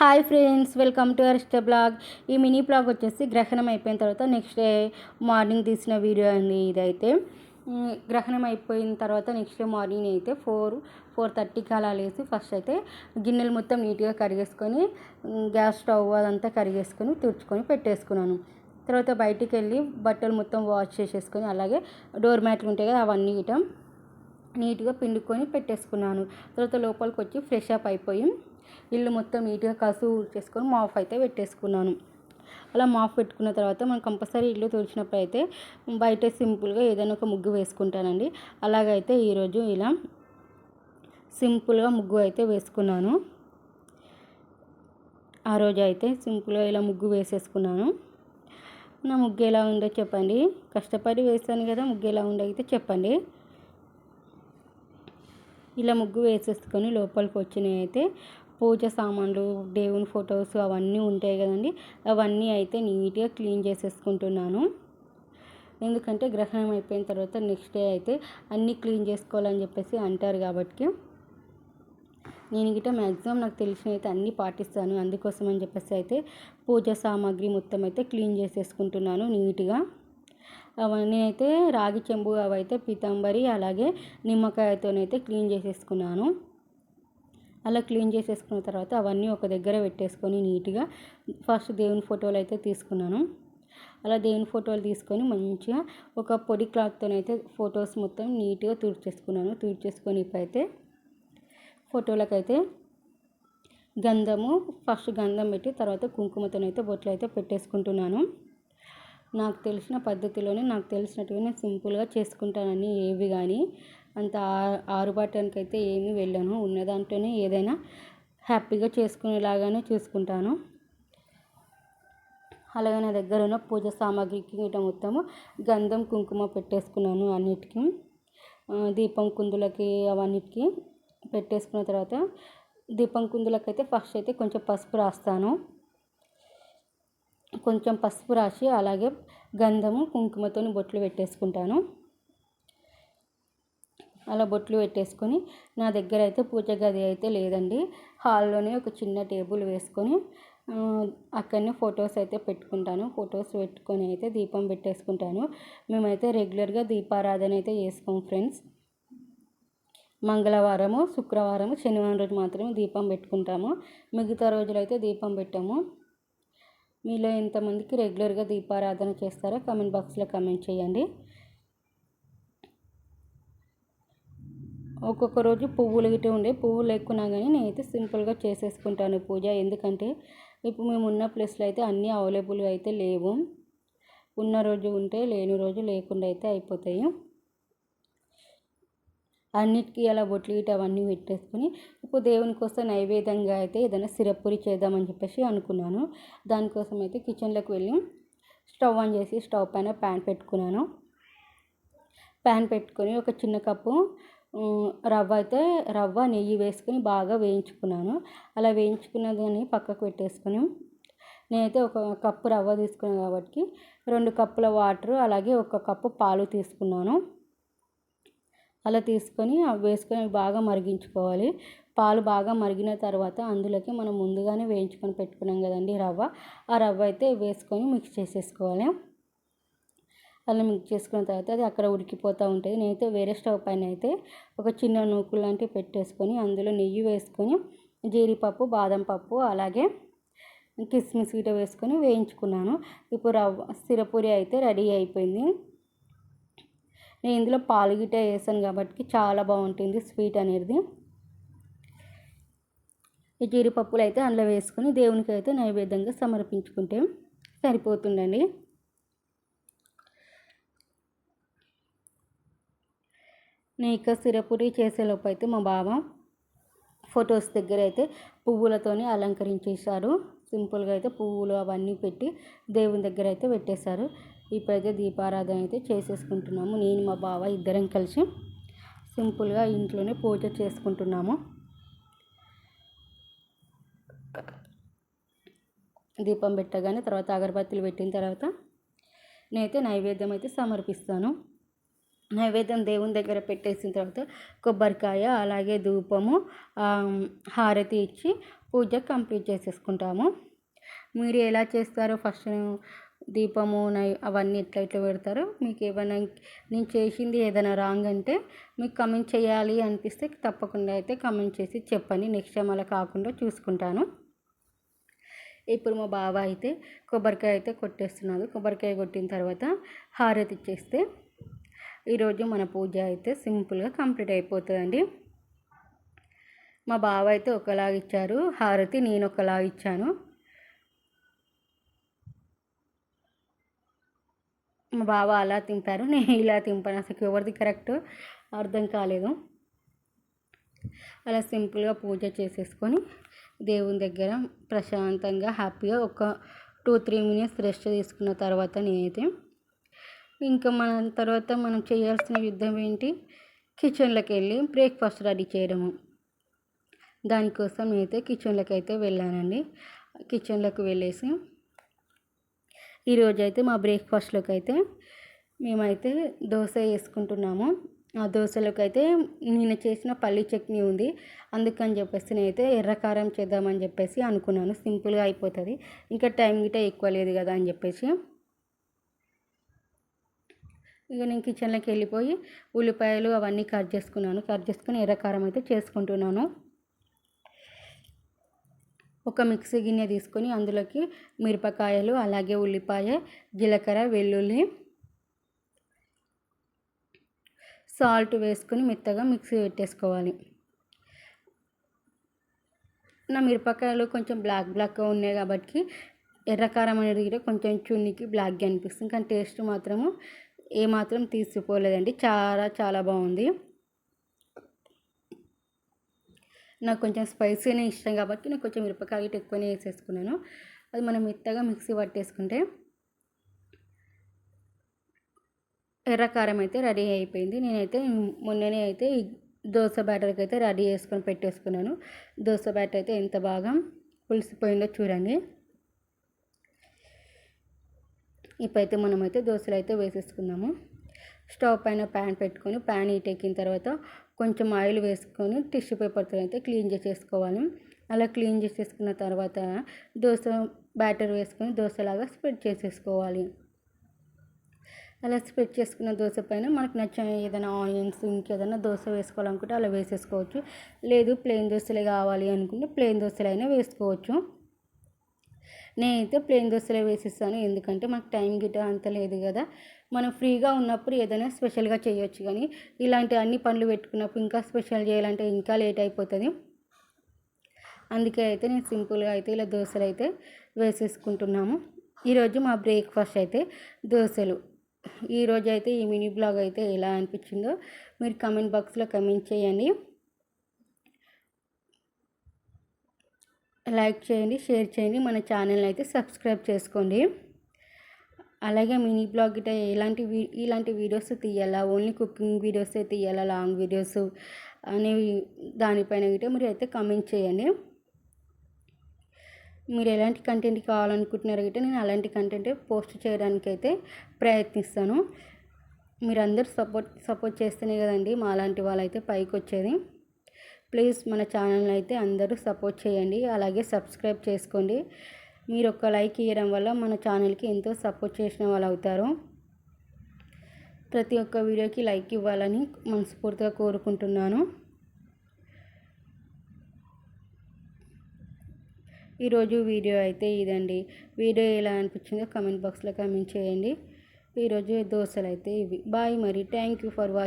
Hi friends welcome to Arishta blog. ఈ mini blog వచ్చేసి గ్రహణం అయిపోయిన తర్వాత నెక్స్ట్ డే మార్నింగ్ తీసిన వీడియో అండి ఇదైతే. గ్రహణం అయిపోయిన తర్వాత నెక్స్ట్ డే మార్నింగ్ అయితే ఫోర్ ఫోర్ థర్టీకి అలా లేసి ఫస్ట్ అయితే గిన్నెలు మొత్తం నీట్గా కరిగేసుకొని గ్యాస్ స్టవ్ అదంతా కరిగేసుకొని తుడుచుకొని పెట్టేసుకున్నాను. తర్వాత బయటికి వెళ్ళి బట్టలు మొత్తం వాష్ చేసేసుకొని అలాగే డోర్ మ్యాట్లు ఉంటాయి కదా అవన్నీ ఇటం. నీట్గా పిండుకొని పెట్టేసుకున్నాను. తర్వాత లోపలికి వచ్చి ఫ్రెష్ అప్ అయిపోయి ఇల్లు మొత్తం నీట్గా కసు చేసుకొని మాఫ్ అయితే పెట్టేసుకున్నాను. అలా మాఫ్ పెట్టుకున్న తర్వాత మనం కంపల్సరీ ఇల్లు తుడిచినప్పుడు అయితే బయట సింపుల్గా ఏదైనా ఒక ముగ్గు వేసుకుంటానండి. అలాగైతే ఈరోజు ఇలా సింపుల్గా ముగ్గు అయితే వేసుకున్నాను. ఆ రోజు అయితే సింపుల్గా ఇలా ముగ్గు వేసేసుకున్నాను. నా ముగ్గు ఎలా ఉందో చెప్పండి. కష్టపడి వేస్తాను కదా ముగ్గు ఎలా ఉందో అయితే చెప్పండి. ఇలా ముగ్గు వేసేసుకొని లోపలికి వచ్చినవి అయితే పూజ సామాన్లు దేవుని ఫొటోస్ అవన్నీ ఉంటాయి కదండి. అవన్నీ అయితే నీట్గా క్లీన్ చేసేసుకుంటున్నాను. ఎందుకంటే గ్రహణం అయిపోయిన తర్వాత నెక్స్ట్ డే అయితే అన్నీ క్లీన్ చేసుకోవాలని చెప్పేసి అంటారు కాబట్టి. నేను గిట్ట మ్యాక్సిమం నాకు తెలిసిన అయితే అన్నీ పాటిస్తాను. అందుకోసం అని చెప్పేసి అయితే పూజ సామాగ్రి మొత్తం అయితే క్లీన్ చేసేసుకుంటున్నాను నీట్గా. అవన్నీ అయితే రాగి చెంబు అవైతే పీతాంబరి అలాగే నిమ్మకాయతోనైతే క్లీన్ చేసేసుకున్నాను. అలా క్లీన్ చేసేసుకున్న తర్వాత అవన్నీ ఒక దగ్గర పెట్టేసుకొని నీట్గా ఫస్ట్ దేవుని ఫోటోలు అయితే తీసుకున్నాను. అలా దేవుని ఫోటోలు తీసుకొని మంచిగా ఒక పొడి క్లాత్తోనైతే ఫొటోస్ మొత్తం నీట్గా తుడిచేసుకున్నాను. తుడిచేసుకొని ఇప్పుడైతే ఫోటోలకైతే గంధము ఫస్ట్ గంధం పెట్టి తర్వాత కుంకుమతోనైతే బొట్లు అయితే పెట్టేసుకుంటున్నాను. నాకు తెలిసిన పద్ధతిలోనే నాకు తెలిసినట్టుగానే సింపుల్గా చేసుకుంటానని ఏవి కానీ అంత ఆ- ఆరుబాటానికి అయితే ఏమీ వెళ్ళను. ఉన్న దాంట్లోనే ఏదైనా హ్యాపీగా చేసుకునేలాగానే చూసుకుంటాను. అలాగే నా దగ్గర ఉన్న పూజ సామాగ్రికి ఇట మొత్తము గంధం కుంకుమ పెట్టేసుకున్నాను అన్నిటికీ. దీపం కుందులకి అవన్నిటికీ పెట్టేసుకున్న తర్వాత దీపం కుందులకైతే ఫస్ట్ అయితే కొంచెం పసుపు రాస్తాను. కొంచెం పసుపు రాసి అలాగే గంధము కుంకుమతో బొట్లు పెట్టేసుకుంటాను. అలా బొట్లు పెట్టేసుకొని నా దగ్గర అయితే పూజ గది అయితే లేదండి. హాల్లోనే ఒక చిన్న టేబుల్ వేసుకొని అక్కడనే ఫొటోస్ అయితే పెట్టుకుంటాను. ఫొటోస్ పెట్టుకొని అయితే దీపం పెట్టేసుకుంటాను. మేమైతే రెగ్యులర్గా దీపారాధన అయితే చేసుకోం ఫ్రెండ్స్. మంగళవారము శుక్రవారము శనివారం రోజు మాత్రమే దీపం పెట్టుకుంటాము. మిగతా రోజులైతే దీపం పెట్టాము. మీలో ఎంతమందికి రెగ్యులర్గా దీపారాధన చేస్తారో కమెంట్ బాక్స్లో కమెంట్ చేయండి. ఒక్కొక్క రోజు పువ్వులు గిట్ట ఉండే పువ్వులు లేకున్నా కానీ నేనైతే సింపుల్గా చేసేసుకుంటాను పూజ. ఎందుకంటే ఇప్పుడు మేము ఉన్న ప్లేస్లో అయితే అన్నీ అవైలబుల్గా అయితే లేవు. ఉన్న రోజు ఉంటే లేని రోజు లేకుండా అయితే అయిపోతాయి. అన్నిటికీ అలా బొట్లు ఇటు అవన్నీ పెట్టేసుకుని ఇప్పుడు దేవుని కోసం నైవేద్యంగా అయితే ఏదైనా సిరప్పూరి చేద్దామని చెప్పేసి అనుకున్నాను. దానికోసం అయితే కిచెన్లోకి వెళ్ళి స్టవ్ ఆన్ చేసి స్టవ్ పైన ప్యాన్ పెట్టుకున్నాను. ప్యాన్ పెట్టుకొని ఒక చిన్న కప్పు రవ్వ అయితే రవ్వ నెయ్యి వేసుకొని బాగా వేయించుకున్నాను. అలా వేయించుకున్న దాన్ని పక్కకు పెట్టేసుకుని నేనైతే ఒక కప్పు రవ్వ తీసుకున్నాను కాబట్టి రెండు కప్పుల వాటర్ అలాగే ఒక కప్పు పాలు తీసుకున్నాను. అలా తీసుకొని అవి వేసుకొని అవి బాగా మరిగించుకోవాలి. పాలు బాగా మరిగిన తర్వాత అందులోకి మనం ముందుగానే వేయించుకొని పెట్టుకున్నాం కదండి రవ్వ. ఆ రవ్వ అయితే వేసుకొని మిక్స్ చేసేసుకోవాలి. అలా మిక్స్ చేసుకున్న తర్వాత అది అక్కడ ఉడికిపోతూ ఉంటుంది. నేనైతే వేరే స్టవ్ పైన అయితే ఒక చిన్న నూకు లాంటివి పెట్టేసుకొని అందులో నెయ్యి వేసుకొని జీడిపప్పు బాదం పప్పు అలాగే కిస్మిస్ గిట వేసుకొని వేయించుకున్నాను. ఇప్పుడు రవ్వ సిరపూరి అయితే రెడీ అయిపోయింది. నేను ఇందులో పాలు గిట్ట వేసాను కాబట్టి చాలా బాగుంటుంది స్వీట్ అనేది. ఈ జీడిపప్పులు అయితే అందులో వేసుకొని దేవునికి అయితే నైవేద్యంగా సమర్పించుకుంటే సరిపోతుందండి. నేను ఇక సిరపురి చేసేలోపు అయితే మా బావ ఫొటోస్ దగ్గర అయితే పువ్వులతోనే అలంకరించేశారు. సింపుల్గా అయితే పువ్వులు అవన్నీ పెట్టి దేవుని దగ్గర అయితే పెట్టేశారు. ఇప్పుడైతే దీపారాధన అయితే చేసేసుకుంటున్నాము. నేను మా బావ ఇద్దరం కలిసి సింపుల్గా ఇంట్లోనే పూజ చేసుకుంటున్నాము. దీపం పెట్టగానే తర్వాత అగరబత్తులు పెట్టిన తర్వాత నేనైతే నైవేద్యం అయితే సమర్పిస్తాను. నైవేద్యం దేవుని దగ్గర పెట్టేసిన తర్వాత కొబ్బరికాయ అలాగే ధూపము హారతి ఇచ్చి పూజ కంప్లీట్ చేసేసుకుంటాము. మీరు ఎలా చేస్తారో ఫస్ట్ దీపము నై అవన్నీ ఎట్లా ఎట్లా పెడతారో మీకు ఏమైనా నేను చేసింది ఏదైనా రాంగ్ అంటే మీకు కమెంట్ చేయాలి అనిపిస్తే తప్పకుండా అయితే కమెంట్ చేసి చెప్పండి. నెక్స్ట్ టైం అలా కాకుండా చూసుకుంటాను. ఇప్పుడు మా బావ అయితే కొబ్బరికాయ అయితే కొట్టేస్తున్నాడు. కొబ్బరికాయ కొట్టిన తర్వాత హారతి ఇచ్చేస్తే ఈరోజు మన పూజ అయితే సింపుల్గా కంప్లీట్ అయిపోతుందండి. మా బావ అయితే ఒకలాగా ఇచ్చారు. హారతి నేను ఒకలాగా ఇచ్చాను. మా బావ అలా తింపారు నేను ఇలా తింపాను. అసలు ఎవరిది కరెక్ట్ అర్థం కాలేదు. అలా సింపుల్గా పూజ చేసేసుకొని దేవుని దగ్గర ప్రశాంతంగా హ్యాపీగా ఒక టూ త్రీ మినిట్స్ రెస్ట్ తీసుకున్న తర్వాత నేనైతే ఇంకా మన తర్వాత మనం చేయాల్సిన యుద్ధం ఏంటి? కిచెన్లోకి వెళ్ళి బ్రేక్ఫాస్ట్ రెడీ చేయడము. దానికోసం నేనైతే కిచెన్లోకి అయితే వెళ్ళానండి. కిచెన్లోకి వెళ్ళేసి ఈరోజు అయితే మా బ్రేక్ఫాస్ట్లోకి అయితే మేమైతే దోశ వేసుకుంటున్నాము. ఆ దోశలోకి అయితే నేను చేసిన పల్లి చట్నీ ఉంది. అందుకని చెప్పేసి నేనైతే ఎర్రకారం చేద్దామని చెప్పేసి అనుకున్నాను. సింపుల్గా అయిపోతుంది. ఇంకా టైం గిట ఎక్కువ లేదు కదా అని చెప్పేసి. ఇక నేను కిచెన్లోకి వెళ్ళిపోయి ఉల్లిపాయలు అవన్నీ కట్ చేసుకున్నాను. కట్ చేసుకుని ఎర్రకారం అయితే చేసుకుంటున్నాను. ఒక మిక్సీ గిన్నె తీసుకొని అందులోకి మిరపకాయలు అలాగే ఉల్లిపాయ జీలకర్ర వెల్లుల్లి సాల్ట్ వేసుకొని మెత్తగా మిక్సీ పెట్టేసుకోవాలి. నా మిరపకాయలు కొంచెం బ్లాక్ బ్లాక్గా ఉన్నాయి కాబట్టి ఎర్రకారం అనేది కూడా కొంచెం చున్నీకి బ్లాక్గా అనిపిస్తుంది. కానీ టేస్ట్ మాత్రము ఏమాత్రం తీసిపోలేదండి. చాలా చాలా బాగుంది. నాకు కొంచెం స్పైసీనే ఇష్టం కాబట్టి నేను కొంచెం మిరపకాయ ఎక్కువనే వేసేసుకున్నాను. అది మనం మెత్తగా మిక్సీ పట్టేసుకుంటే ఎర్రకారం అయితే రెడీ అయిపోయింది. నేనైతే మొన్ననే అయితే దోశ బ్యాటర్కి అయితే రెడీ చేసుకొని పెట్టేసుకున్నాను. దోశ బ్యాటర్ అయితే ఎంత బాగా పులిసిపోయిందో చూడండి. ఇప్పుడైతే మనమైతే దోశలు అయితే వేసేసుకుందాము. స్టవ్ పైన ప్యాన్ పెట్టుకొని ప్యాన్ హీట్ ఎక్కిన తర్వాత కొంచెం ఆయిల్ వేసుకొని టిష్యూ పేపర్తో అయితే క్లీన్ చేసేసుకోవాలి అలా క్లీన్ చేసేసుకున్న తర్వాత దోశ బ్యాటర్ వేసుకొని దోశలాగా స్ప్రెడ్ చేసేసుకోవాలి. అలా స్ప్రెడ్ చేసుకున్న దోశ పైన మనకు నచ్చిన ఏదైనా ఆనియన్స్ ఇంకేదైనా దోశ వేసుకోవాలనుకుంటే అలా వేసేసుకోవచ్చు. లేదు ప్లెయిన్ దోశలే కావాలి అనుకుంటే ప్లెయిన్ దోశలు అయినా వేసుకోవచ్చు. నేనైతే ప్లెయిన్ దోశలే వేసిస్తాను. ఎందుకంటే మాకు టైం గిట్ట అంత లేదు కదా. మనం ఫ్రీగా ఉన్నప్పుడు ఏదైనా స్పెషల్గా చేయొచ్చు కానీ ఇలాంటి అన్ని పనులు పెట్టుకున్నప్పుడు ఇంకా స్పెషల్ చేయాలంటే ఇంకా లేట్ అయిపోతుంది. అందుకే అయితే నేను సింపుల్గా అయితే ఇలా దోశలు అయితే వేసేసుకుంటున్నాము. ఈరోజు మా బ్రేక్ఫాస్ట్ అయితే దోశలు. ఈరోజు అయితే ఈ మినీ బ్లాగ్ అయితే ఎలా అనిపించిందో మీరు కమెంట్ బాక్స్లో కమెంట్ చేయండి. లైక్ చేయండి షేర్ చేయండి మన ఛానల్ని అయితే సబ్స్క్రైబ్ చేసుకోండి. అలాగే మినీ బ్లాగ్ గిట్ట ఎలాంటి ఇలాంటి వీడియోస్ తీయాలా? ఓన్లీ కుకింగ్ వీడియోస్ తీయాలా? లాంగ్ వీడియోస్ అనేవి దానిపైన గిట్ట మీరు అయితే కమెంట్ చేయండి. మీరు ఎలాంటి కంటెంట్ కావాలనుకుంటున్నారో గిట్ట నేను అలాంటి కంటెంట్ పోస్ట్ చేయడానికి అయితే ప్రయత్నిస్తాను. మీరు సపోర్ట్ సపోర్ట్ చేస్తేనే కదండి మా లాంటి వాళ్ళైతే పైకి వచ్చేది ప్లీజ్ మన ఛానల్ని అయితే అందరూ సపోర్ట్ చేయండి అలాగే సబ్స్క్రైబ్ చేసుకోండి. మీరు ఒక లైక్ ఇవ్వడం వల్ల మన ఛానల్కి ఎంతో సపోర్ట్ చేసిన వాళ్ళు అవుతారు. ప్రతి ఒక్క వీడియోకి లైక్ ఇవ్వాలని మనస్ఫూర్తిగా కోరుకుంటున్నాను. ఈరోజు వీడియో అయితే ఇదండి. వీడియో ఎలా అనిపించిందో కమెంట్ బాక్స్లో కమెంట్ చేయండి. ఈరోజు దోశలు అయితే ఇవి. బాయ్ మరి. Thank you for watching